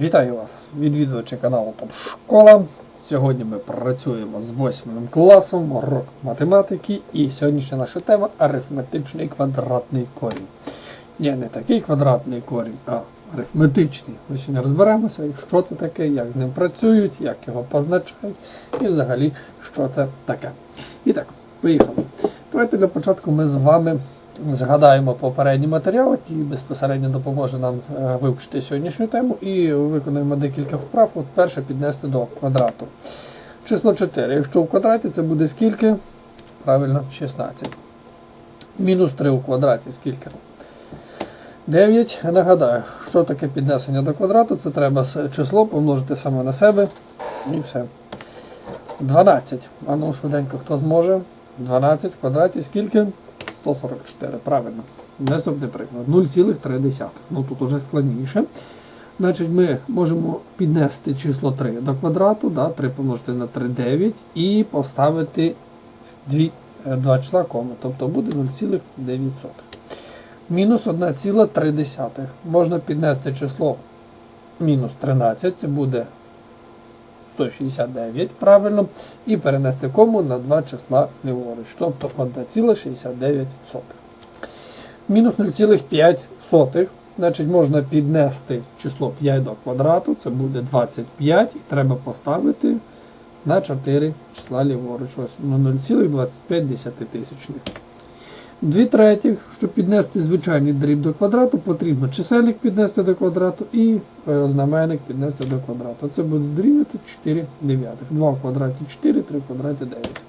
Вітаю вас, відвідувачі каналу Топ Школа. Сьогодні ми працюємо з 8 класом урок математики і сьогоднішня наша тема арифметичний квадратний корінь. Ні, не такий квадратний корінь, а арифметичний. Ми сьогодні розберемося, що це таке, як з ним працюють, як його позначають і взагалі що це таке. І так, поїхали. Давайте для початку ми з вами згадаємо попередній матеріал, який безпосередньо допоможе нам е, вивчити сьогоднішню тему, і виконуємо декілька вправ. От перше піднести до квадрату. Число 4. Якщо в квадраті це буде скільки? Правильно, 16. Мінус 3 у квадраті скільки? 9. Нагадаю, що таке піднесення до квадрату, це треба число помножити саме на себе і все. 12. А ну швиденько, хто зможе? 12 в квадраті скільки? 144, правильно. Наступний приклад. 0,3. Ну тут уже складніше. Значить, ми можемо піднести число 3 до квадрату, да, 3 помножити на 3, 9 і поставити дві, е, два числа коми, тобто буде 0,9. Мінус 1,3. Можна піднести число мінус 13, це буде 169, правильно, і перенести кому на два числа ліворуч, тобто 1,69. Мінус 0,5, значить можна піднести число 5 до квадрату, це буде 25, і треба поставити на 4 числа ліворуч, ось на 0,25 тисячних. Дві третіх, щоб піднести звичайний дріб до квадрату, потрібно чисельник піднести до квадрату і е, знаменник піднести до квадрату. Це буде дорівнювати 4 дев'ятих. 2 в квадраті 4, 3 в квадраті 9.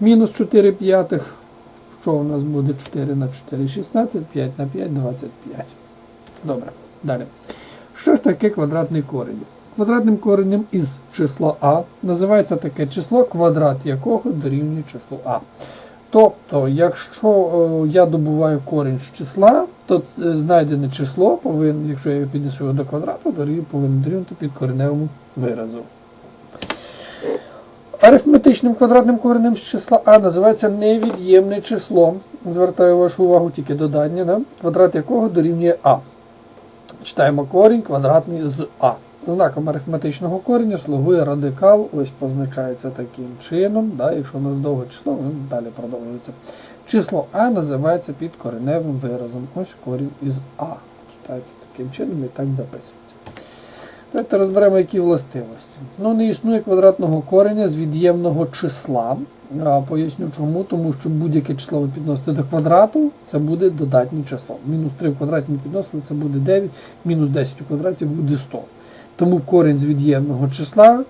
Мінус 4 п'ятих. Що у нас буде 4 на 4, 16, 5 на 5, 25. Добре, далі. Що ж таке квадратний корінь? Квадратним коренем із числа А називається таке число, квадрат якого дорівнює числу А. Тобто, якщо е, я добуваю корінь з числа, то е, знайдене число повинно, якщо я піднесу його до квадрату, то повинно дорівнювати під кореневому виразу. Арифметичним квадратним коренем з числа А називається невід'ємне число. Звертаю вашу увагу тільки додання, да? квадрат якого дорівнює А. Читаємо корінь квадратний з А. Знаком арифметичного кореня слугує радикал, ось позначається таким чином. Да? Якщо у нас довге число, воно далі продовжується. Число А називається підкореневим виразом. Ось корінь із А. Читається таким чином і так записується. Давайте розберемо, які властивості. Ну, не існує квадратного кореня з від'ємного числа. Поясню чому, тому що будь-яке число ви підносите до квадрату, це буде додатнє число. Мінус 3 в квадраті ми підносили, це буде 9, мінус 10 у квадраті буде 100. Тому корінь з від'ємного числа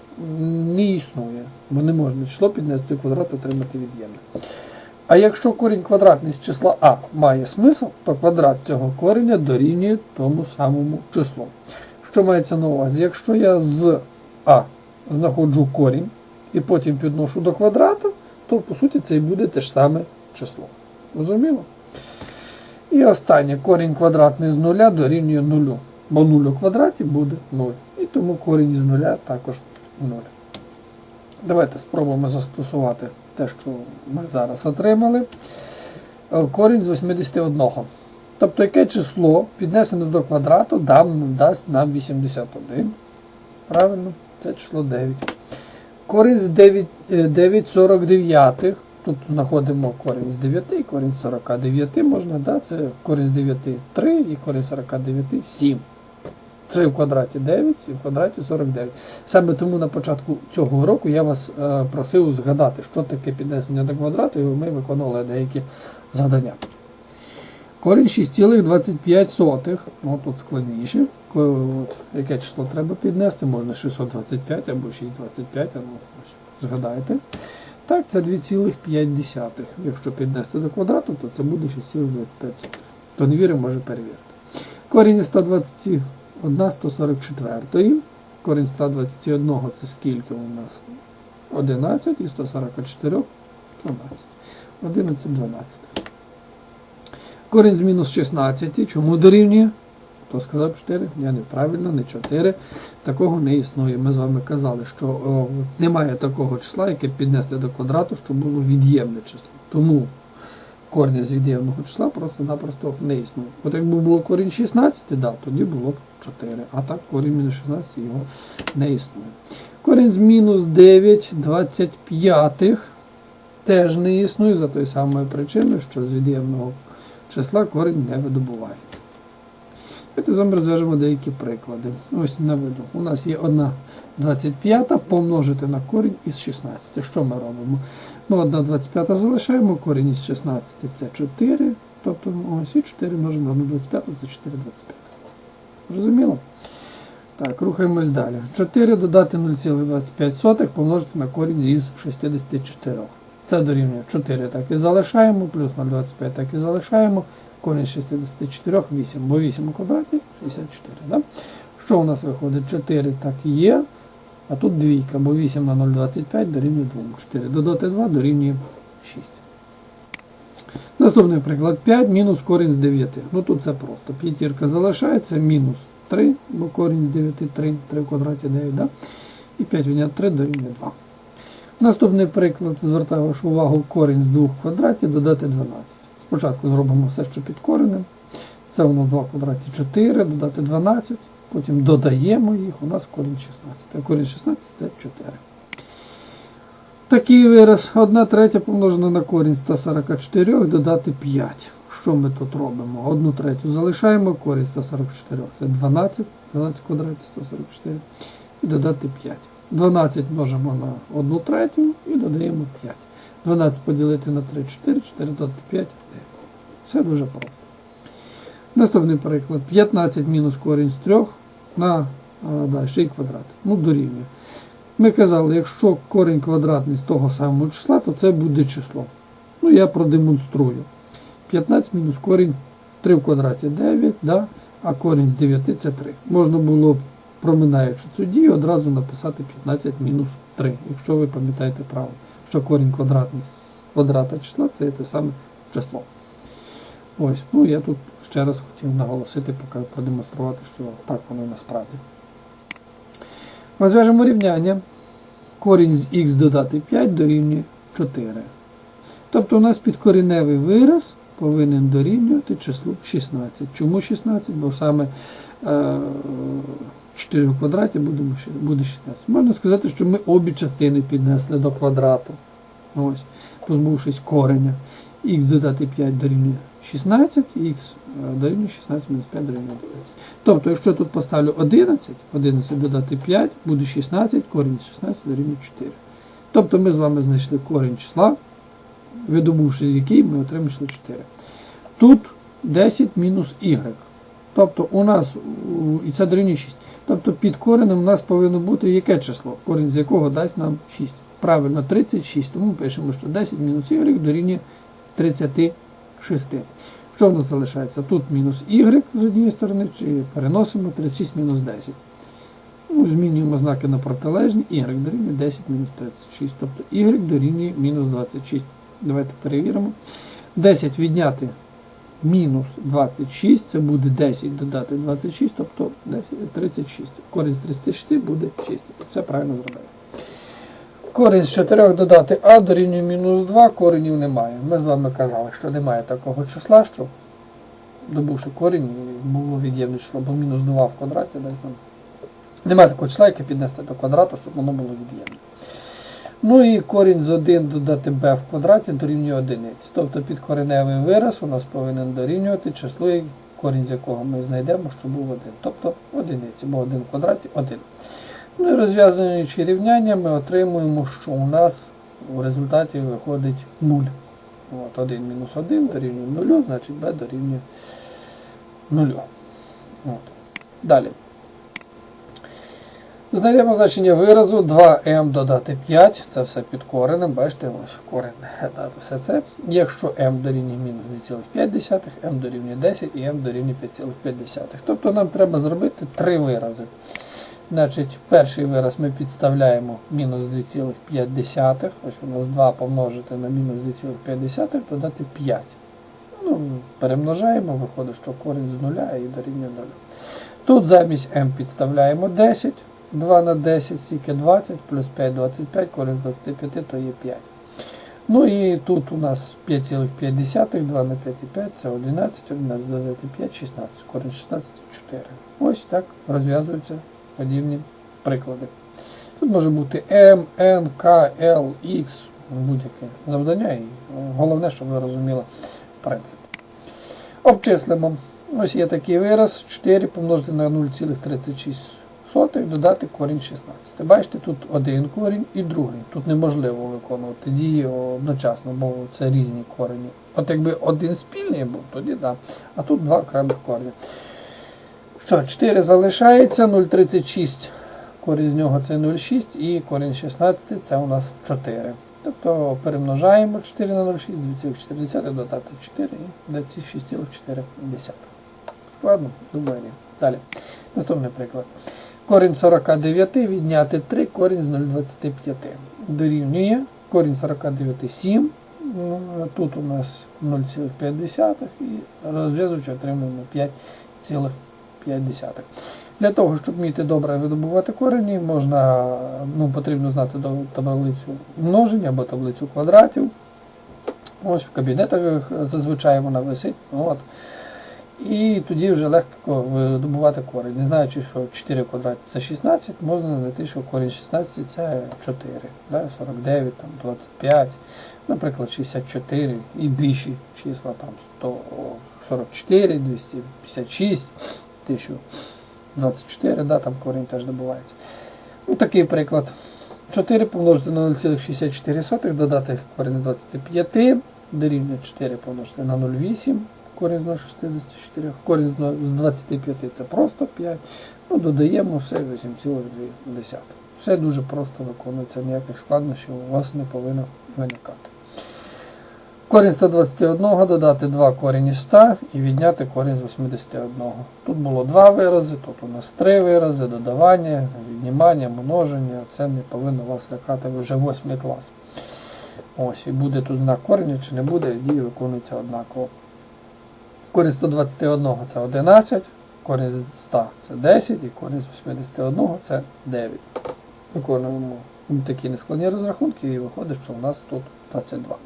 не існує, бо не можна число піднести до квадрату, отримати від'ємне. А якщо корінь квадратний з числа А має смисл, то квадрат цього кореня дорівнює тому самому числу. Що мається на увазі? Якщо я з А знаходжу корінь і потім підношу до квадрату, то по суті це і буде те ж саме число. Розуміло? І останнє корінь квадратний з нуля дорівнює нулю. Бо 0 у квадраті буде 0. І тому корінь з нуля також 0. Давайте спробуємо застосувати те, що ми зараз отримали. Е, Корінь з 81. Тобто яке число піднесене до квадрату дасть нам 81. Правильно, це число 9. Корінь з 9, е, 9,49. Тут знаходимо корінь з 9, корінь з 49 можна, да? це корінь з 9 3 і корінь з 49 7. 3 в квадраті 9 і в квадраті 49. Саме тому на початку цього року я вас е, просив згадати, що таке піднесення до квадрату, і ми виконували деякі завдання. Корінь 6,25. Ну тут складніше. Яке число треба піднести? Можна 625 або 625, або згадаєте. Так, це 2,5. Якщо піднести до квадрату, то це буде 6,25. То не вірю, може перевірити. Корінь 120. 1 144, корінь 121 це скільки у нас 11 і 144 12. 11, 12. Корінь з мінус 16. Чому дорівнює? Хто сказав 4? Я неправильно, не 4. Такого не існує. Ми з вами казали, що о, немає такого числа, яке піднести до квадрату, щоб було від'ємне число. Тому корня з від'ємного числа просто-напросто не існує. От якби було корінь 16, да, тоді було б 4. А так корінь мінус 16 його не існує. Корінь з мінус 9 25 теж не існує за тою самою причиною, що з від'ємного числа корінь не видобувається. Давайте з розв'яжемо деякі приклади. Ось наведу. У нас є 1 25 помножити на корінь із 16. Що ми робимо? Ну, 1 25 залишаємо, корінь із 16 це 4. Тобто ось і 4 множимо на 1 25, це 4 25. Зрозуміло? Так, рухаємось далі. 4 додати 0,25 помножити на корінь із 64. Це дорівнює 4 так і залишаємо, плюс 0,25 так і залишаємо. Корінь з 64 8, бо 8 у квадраті 64. Да? Що у нас виходить? 4 так і є. А тут двійка, бо 8 на 0,25 дорівнює 2. 4 додати 2 дорівнює 6. Наступний приклад 5 мінус корінь з 9. Ну тут це просто. П'ятірка залишається, мінус 3, бо корінь з 9 3, 3 в квадраті 9, да? і 5 відняти 3 дорівнює 2. Наступний приклад, звертаю вашу увагу, корінь з 2 квадратів додати 12. Спочатку зробимо все, що під коренем. Це у нас 2 в квадраті 4, додати 12, потім додаємо їх, у нас корінь 16. А корінь 16 це 4. Такий вираз 1 третя помножена на корінь 144, додати 5. Що ми тут робимо? 1 третю залишаємо, корінь 144 це 12, 12 в квадраті 144 і додати 5. 12 множимо на 1 третю і додаємо 5. 12 поділити на 3, 4, 4 додати 5, 9. Все дуже просто. Наступний приклад. 15 мінус корінь з 3 на а, да, ще квадрат. Ну, дорівнює. Ми казали, якщо корінь квадратний з того самого числа, то це буде число. Ну, я продемонструю. 15 мінус корінь 3 в квадраті 9, да? а корінь з 9 це 3. Можна було проминаючи цю дію, одразу написати 15 мінус 3, якщо ви пам'ятаєте правило, що корінь квадратний з квадрата числа це те саме число. Ось, ну я тут ще раз хотів наголосити, поки продемонструвати, що так воно насправді. Розв'яжемо рівняння. Корінь з х додати 5 дорівнює 4. Тобто у нас підкореневий вираз повинен дорівнювати числу 16. Чому 16? Бо саме е, 4 в квадраті будемо, буде 16. Можна сказати, що ми обі частини піднесли до квадрату. Ось, позбувшись кореня. Х додати 5 дорівнює 16, х дорівнює 16 мінус 5 дорівнює 11. Тобто, якщо я тут поставлю 11, 11 додати 5, буде 16, корінь 16 дорівнює 4. Тобто ми з вами знайшли корінь числа, видобувши з який ми отримали 4. Тут 10 мінус y. Тобто у нас, і це дорівнює 6. Тобто під коренем у нас повинно бути яке число, корінь з якого дасть нам 6. Правильно, 36. Тому ми пишемо, що 10 мінус y дорівнює 36. Що в нас залишається? Тут мінус y з однієї сторони, чи переносимо 36 мінус 10. Ну, Змінюємо знаки на протилежні, y дорівнює 10 мінус 36. Тобто y дорівнює мінус 26. Давайте перевіримо. 10 відняти мінус 26, це буде 10 додати 26, тобто 10, 36. Корінь з 36 буде 6. Все правильно зробили. З 4 додати а дорівнює мінус 2, коренів немає. Ми з вами казали, що немає такого числа, що добувши корінь, було від'ємне число, бо мінус 2 в квадраті десь. Немає такого числа, яке піднести до квадрату, щоб воно було від'ємне. Ну і корінь з 1 додати b в квадраті дорівнює 1. Тобто підкореневий вираз у нас повинен дорівнювати число, корінь з якого ми знайдемо, що був 1. Тобто одиниці, бо 1 в квадраті 1. Ну і розв'язуючи рівняння, ми отримуємо, що у нас у результаті виходить 0. От, 1 мінус 1 дорівнює 0, значить b дорівнює 0. От. Далі. Знайдемо значення виразу 2m додати 5, це все під коренем, бачите, ось корень дати все це. Якщо m дорівнює мінус 2,5, m дорівнює 10 і m дорівнює 5,5. Тобто нам треба зробити три вирази. Значить, Перший вираз ми підставляємо мінус 2,5. Ось у нас 2 помножити на мінус 2,5 додати 5. Ну, Перемножаємо, виходить, що корінь з нуля і дорівнює 0. Тут замість m підставляємо 10. 2 на 10, стільки 20, плюс 5, 25, корінь з 25, то є 5. Ну і тут у нас 5,5, 2 на 5,5, це 11, 11 додати 5, 16, корінь 16, 4. Ось так розв'язуються подібні приклади. Тут може бути М, Н, К, Л, Х, будь-яке завдання, і головне, щоб ви розуміли принцип. Обчислимо. Ось є такий вираз 4 помножити на 0,36 додати корінь 16. Бачите, тут один корінь і другий. Тут неможливо виконувати дії одночасно, бо це різні корені. От якби один спільний був, тоді так. Да. А тут два окремих корені. Що, 4 залишається, 0,36 корінь з нього це 0,6 і корінь 16 це у нас 4. Тобто перемножаємо 4 на 0,6, 2,4 додати 4 і ці 6,4. Складно? Думаю, ні. Далі. Наступний приклад. Корінь 49 відняти 3, корінь з 0,25. Дорівнює корінь 49 7. Ну, Тут у нас 0,5 і розв'язуючи отримуємо 5,5. Для того, щоб вміти добре видобувати корені, можна, ну, потрібно знати таблицю множення або таблицю квадратів. Ось в кабінетах зазвичай вона висить. От. І тоді вже легко видобувати корінь. Не знаючи, що 4 квадрат це 16, можна знайти, що корінь 16 це 4, да? 49, там, 25, наприклад, 64 і більші числа, там 144, 256, 1024, да, там корінь теж добувається. Ну, Такий приклад. 4 помножити на 0,64, додати корінь з 25, дорівнює 4 помножити на 0,8 корінь з 64, корінь з 25 це просто 5. Ну, Додаємо все 8,2. Все дуже просто виконується, ніяких складнощів у вас не повинно виникати. Корінь 121 додати 2 корінь із 100 і відняти корінь з 81. Тут було 2 вирази, тут у нас 3 вирази, додавання, віднімання, множення. Це не повинно вас лякати ви вже 8 клас. Ось, І буде тут знак корення чи не буде, дії виконуються однаково. Корінь 121 це 11, корінь з 100 це 10 і корінь з 81 це 9. Виконуємо такі нескладні розрахунки і виходить, що у нас тут 22.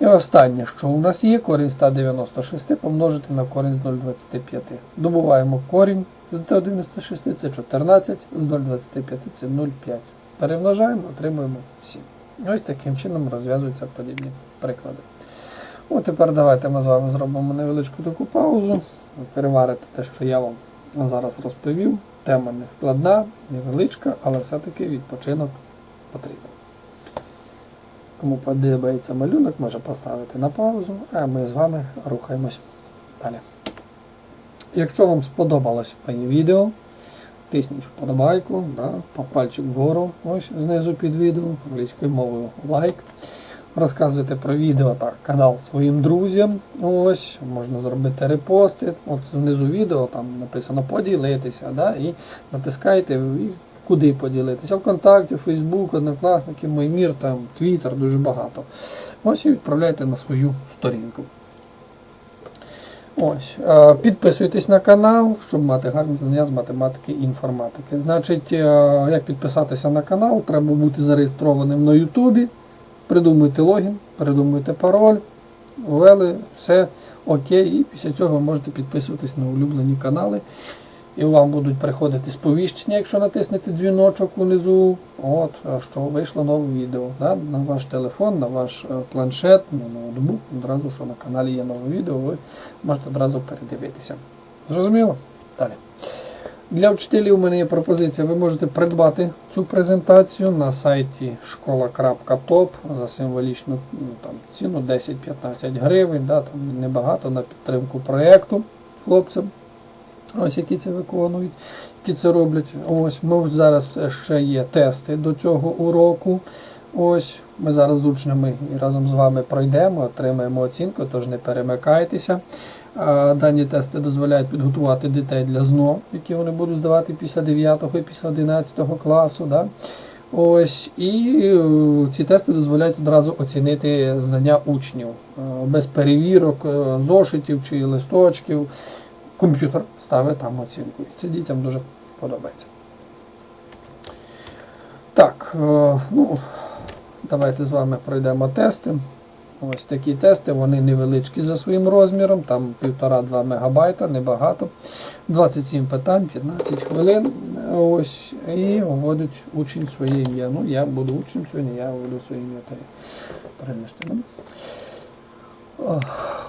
І останнє, що у нас є, корінь 196 помножити на корінь з 0,25. Добуваємо корінь з 196 це 14, з 0,25 це 0,5. Перемножаємо, отримуємо 7. Ось таким чином розв'язуються подібні приклади. О, тепер давайте ми з вами зробимо невеличку таку паузу. Переварите те, що я вам зараз розповів. Тема не складна, невеличка, але все-таки відпочинок потрібен. Кому подобається малюнок, може поставити на паузу, а ми з вами рухаємось далі. Якщо вам сподобалось моє відео, тисніть вподобайку, да, пальчик вгору, ось знизу під відео, англійською мовою лайк. Розказуйте про відео та канал своїм друзям. Ось, Можна зробити репости. От Внизу відео там написано поділитися. да, І натискайте куди поділитися. Вконтакті, Фейсбук, Однокласники, Моймір, там, Твіттер, дуже багато. Ось і відправляйте на свою сторінку. Ось, Підписуйтесь на канал, щоб мати гарні знання з математики і інформатики. Значить, як підписатися на канал, треба бути зареєстрованим на Ютубі. Придумуйте логін, придумуйте пароль, ввели, все окей, і після цього ви можете підписуватись на улюблені канали. І вам будуть приходити сповіщення, якщо натиснете дзвіночок унизу, от, що вийшло нове відео. Да? На ваш телефон, на ваш е, планшет, на ноутбук, одразу, що на каналі є нове відео, ви можете одразу передивитися. Зрозуміло? Далі. Для вчителів у мене є пропозиція. Ви можете придбати цю презентацію на сайті школа.топ за символічну ну, там, ціну 10-15 гривень. Да, там Небагато на підтримку проєкту хлопцям. Ось які це виконують, які це роблять. Ось Ми зараз ще є тести до цього уроку. Ось Ми зараз з учнями і разом з вами пройдемо, отримаємо оцінку, тож не перемикайтеся. Дані тести дозволяють підготувати дітей для ЗНО, які вони будуть здавати після 9 і після 11 класу. Да? Ось, І е, ці тести дозволяють одразу оцінити знання учнів е, без перевірок, е, зошитів чи листочків. Комп'ютер ставить там оцінку. І це дітям дуже подобається. Так, ну, Давайте з вами пройдемо тести. Ось такі тести, вони невеличкі за своїм розміром, там 1,5-2 мегабайта, небагато. 27 питань, 15 хвилин. Ось, і вводить учень своє ім'я. Ну, я буду учнем сьогодні, я введу своє ім'я та перемішти.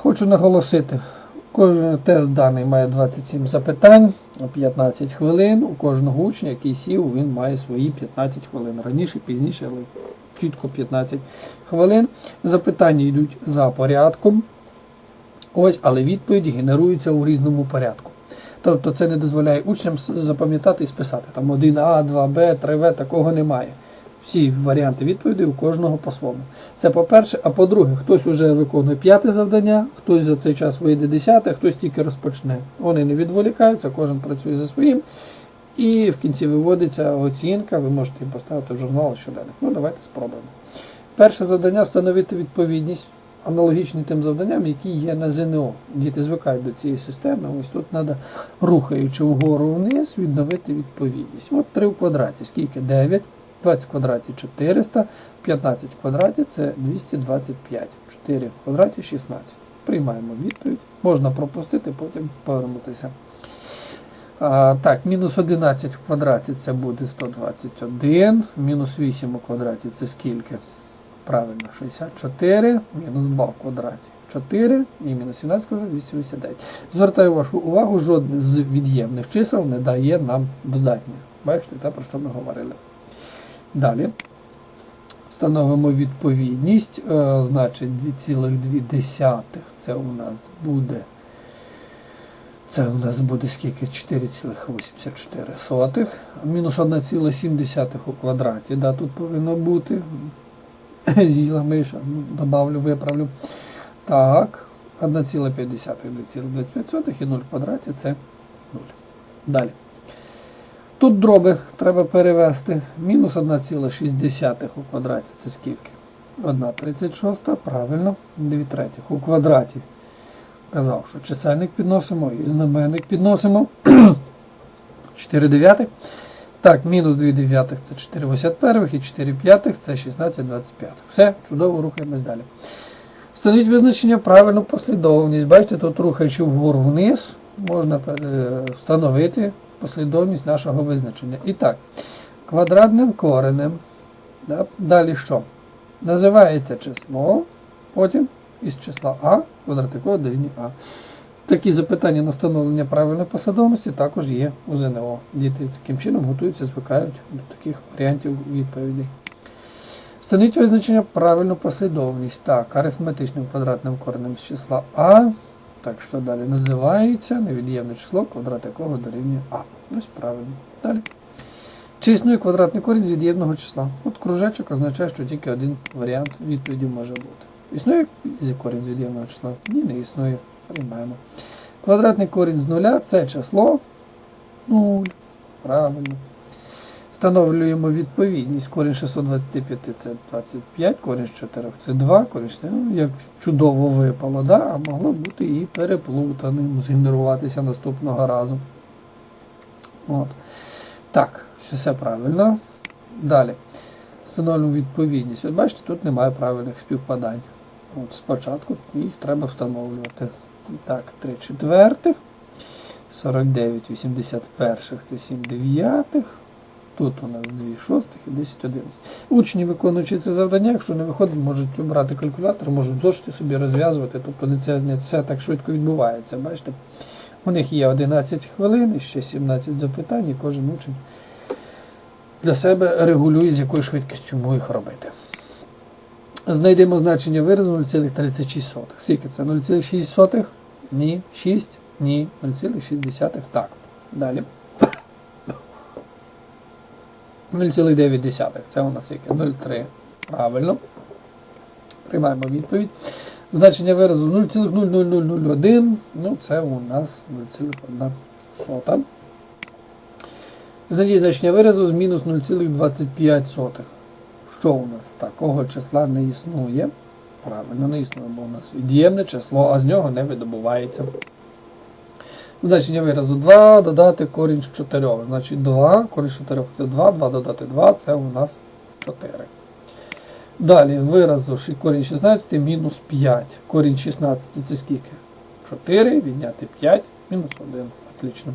Хочу наголосити, кожен тест даний має 27 запитань, 15 хвилин. У кожного учня, який сів, він має свої 15 хвилин. Раніше, пізніше, але чітко 15 хвилин. Запитання йдуть за порядком. Ось, але відповіді генеруються у різному порядку. Тобто це не дозволяє учням запам'ятати і списати. Там 1А, 2Б, 3В, такого немає. Всі варіанти відповідей у кожного по-своєму. Це по-перше, а по-друге, хтось вже виконує п'яте завдання, хтось за цей час вийде десяте, хтось тільки розпочне. Вони не відволікаються, кожен працює за своїм. І в кінці виводиться оцінка, ви можете їм поставити в журнал щоденник. Ну, давайте спробуємо. Перше завдання встановити відповідність аналогічні тим завданням, які є на ЗНО. Діти звикають до цієї системи. Ось тут треба, рухаючи вгору вниз, відновити відповідність. От 3 в квадраті. Скільки? 9. 20 в квадраті 400, 15 в квадраті це 225. 4 в квадраті 16. Приймаємо відповідь. Можна пропустити, потім повернутися. Так, мінус 11 в квадраті це буде 121. Мінус 8 у квадраті це скільки? Правильно, 64, мінус 2 в квадраті 4 і мінус 17 в квадраті 289. Звертаю вашу увагу, жодне з від'ємних чисел не дає нам додатнє. Бачите, те, про що ми говорили. Далі. Встановимо відповідність. Е, значить 2,2 це у нас буде. Це у нас буде скільки? 4,84. Мінус 1,7 у квадраті. Да, тут повинно бути. З'їла миша, ну, добавлю, виправлю. Так, 1,5, 2,25 і 0 в квадраті це 0. Далі. Тут дроби треба перевести. Мінус 1,6 у квадраті це скільки? 1,36, правильно, 2 третіх у квадраті. Казав, що чисельник підносимо і знаменник підносимо. 4 дев'ятих. Так, мінус 2 дев'ятих це 4 81 і 4 п'ятих це 16 25. Все, чудово, рухаємось далі. Встановіть визначення правильну послідовність. Бачите, тут рухаючи вгору вниз, можна е, встановити послідовність нашого визначення. І так, квадратним коренем. Да, далі що? Називається число, потім із числа А квадрат якого дорівнює А. Такі запитання на встановлення правильної послідовності також є у ЗНО. Діти таким чином готуються, звикають до таких варіантів відповідей. Встановіть визначення правильну послідовність. Так, арифметичним квадратним коренем з числа А. Так, що далі називається невід'ємне число, квадрат якого дорівнює А. Ось правильно. Далі. Чи існує квадратний корінь з від'ємного числа? От кружечок означає, що тільки один варіант відповіді може бути. Існує корінь з від'ємного числа? Ні, не існує. Приймаємо. Квадратний корінь з нуля це число 0. Правильно. Встановлюємо відповідність. Корінь 625 це 25, корінь з 4 це 2, корінь 4, ну, як чудово випало, да? а могло бути і переплутаним, згенеруватися наступного разу. От. Так, що все правильно. Далі. Встановлюємо відповідність. От бачите, тут немає правильних співпадань. От Спочатку їх треба встановлювати. Так, 3 четвертих. 49 81 це 7 дев'ятих. Тут у нас 2 шостих і 10 11. Учні, виконуючи це завдання, якщо не виходить, можуть обрати калькулятор, можуть зошити собі розв'язувати. Тобто не це не все так швидко відбувається. Бачите? У них є 11 хвилин ще 17 запитань, і кожен учень для себе регулює, з якою швидкістю їх робити. Знайдемо значення виразу 0,36. Скільки це? 0,6? Ні. 6? Ні. 0,6. Так. Далі. 0,9. Це у нас яке? 0,3. Правильно. Приймаємо відповідь. Значення виразу 0,00001. Ну, це у нас 0,1. Знайдіть значення виразу з мінус 0,25. Що у нас? Такого числа не існує. Правильно, не існує, бо у нас від'ємне число, а з нього не видобувається. Значення виразу 2 додати корінь з 4. Значить 2, корінь з 4 це 2, 2 додати 2, це у нас 4. Далі виразу корінь 16 мінус 5. Корінь 16 це скільки? 4, відняти 5, мінус 1. Отлично.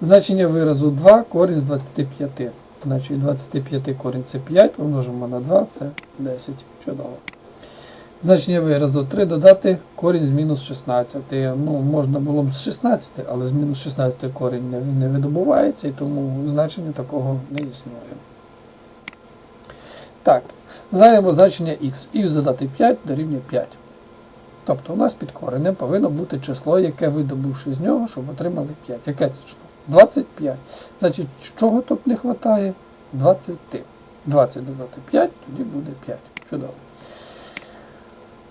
Значення виразу 2, корінь з 25. Значить 25 корінь це 5, помножимо на 2, це 10. Чудово. Значення виразу 3 додати корінь з мінус 16. Ну, можна було б з 16, але з мінус 16 корінь не, не видобувається, і тому значення такого не існує. Так, знаємо значення х. х додати 5 дорівнює 5. Тобто у нас під коренем повинно бути число, яке видобувши з нього, щоб отримали 5. Яке це число? 25. Значить, чого тут не вистачає? 20. 20 додати 5, тоді буде 5. Чудово.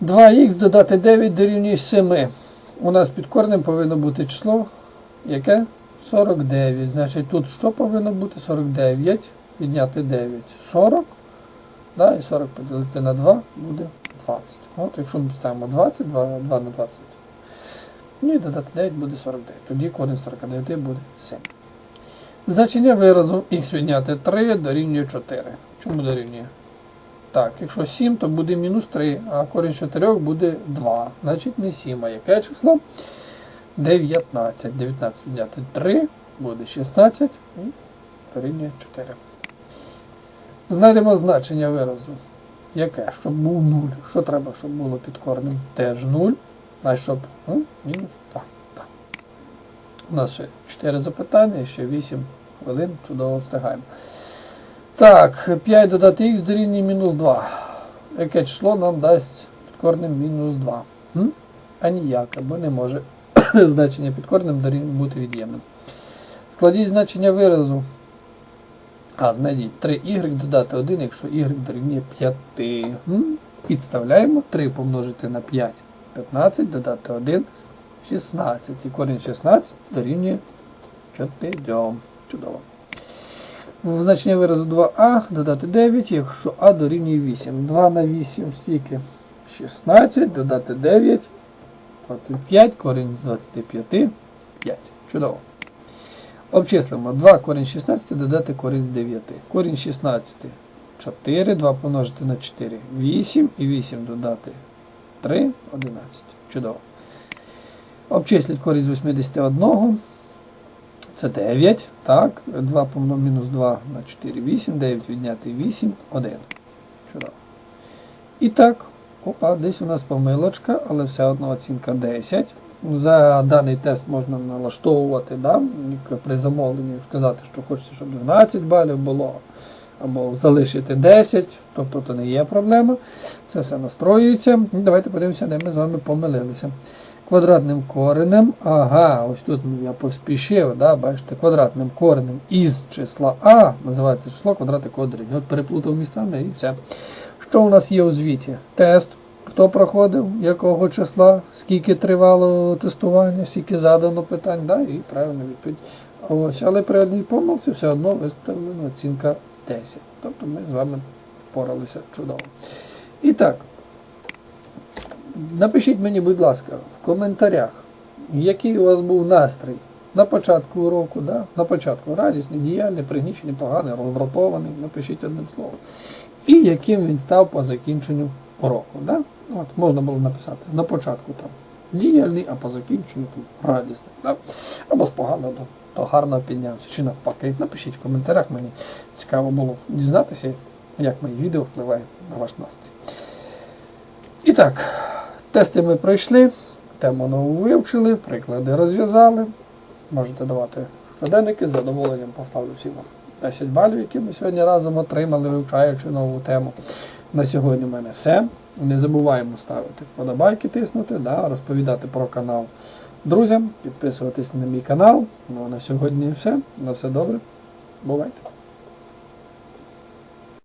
2х додати 9 дорівнює 7. У нас під коренем повинно бути число, яке? 49. Значить, тут що повинно бути? 49. Відняти 9. 40. Да, і 40 поділити на 2 буде 20. От, якщо ми поставимо 20, 2, 2 на 20. Ну і додати 9 буде 49. Тоді корінь 49 буде 7. Значення виразу х відняти 3 дорівнює 4. Чому дорівнює? Так, якщо 7, то буде мінус 3, а корінь 4 буде 2. Значить не 7, а яке число? 19. 19 відняти 3 буде 16 і дорівнює 4. Знайдемо значення виразу. Яке? Щоб був 0. Що треба, щоб було під коренем? Теж 0. А щоб ну, мінус 2. Так. У нас ще 4 запитання ще 8 хвилин. Чудово встигаємо. Так, 5 додати х дорівнює мінус 2. Яке число нам дасть під коренем мінус 2? М? А ніяке, бо не може значення під дорівнює бути від'ємним. Складіть значення виразу. А, знайдіть 3y додати 1, якщо y дорівнює 5. М? Підставляємо 3 помножити на 5. 15 додати 1, 16. І корінь 16 дорівнює 4. Чудово. Значення виразу 2а додати 9, якщо а дорівнює 8. 2 на 8 стільки 16, додати 9, 25, корінь з 25, 5. Чудово. Обчислимо 2 корінь 16 додати корінь з 9. Корінь 16 4, 2 помножити на 4 8 і 8 додати 3 11. Чудово. Обчисліть з 81. Це 9. Так, 2 помно мінус 2 на 4 8, 9 відняти 8, 1. Чудово. І так, опа, десь у нас помилочка, але все одно оцінка 10. За даний тест можна налаштовувати, да, при замовленні сказати, що хочеться, щоб 12 балів було, або залишити 10, тобто це не є проблема. Це все настроюється. Давайте подивимося, де ми з вами помилилися. Квадратним коренем, ага, ось тут я поспішив, да, бачите, квадратним коренем із числа А називається число квадрат якого дорівнює. От переплутав містами і все. Що у нас є у звіті? Тест. Хто проходив, якого числа, скільки тривало тестування, скільки задано питань, да, і правильна відповідь. Ось, але при одній помилці все одно виставлена оцінка 10. Тобто ми з вами впоралися чудово. І так, напишіть мені, будь ласка, в коментарях, який у вас був настрій на початку уроку, да? на початку радісний, діяльний, пригнічений, поганий, роздратований, напишіть одним словом. І яким він став по закінченню уроку. Да? От, можна було написати на початку там діяльний, а по закінченню там, радісний. Да? Або з поганого до гарного піднявся. Чи навпаки. Напишіть в коментарях, мені цікаво було дізнатися, як мої відео впливають на ваш настрій. І так, тести ми пройшли, тему нову вивчили, приклади розв'язали. Можете давати щоденники, з задоволенням поставлю всім вам 10 балів, які ми сьогодні разом отримали, вивчаючи нову тему. На сьогодні в мене все. Не забуваємо ставити вподобайки, тиснути, да, розповідати про канал друзям, підписуватись на мій канал. Ну а на сьогодні все. На все добре. Бувайте!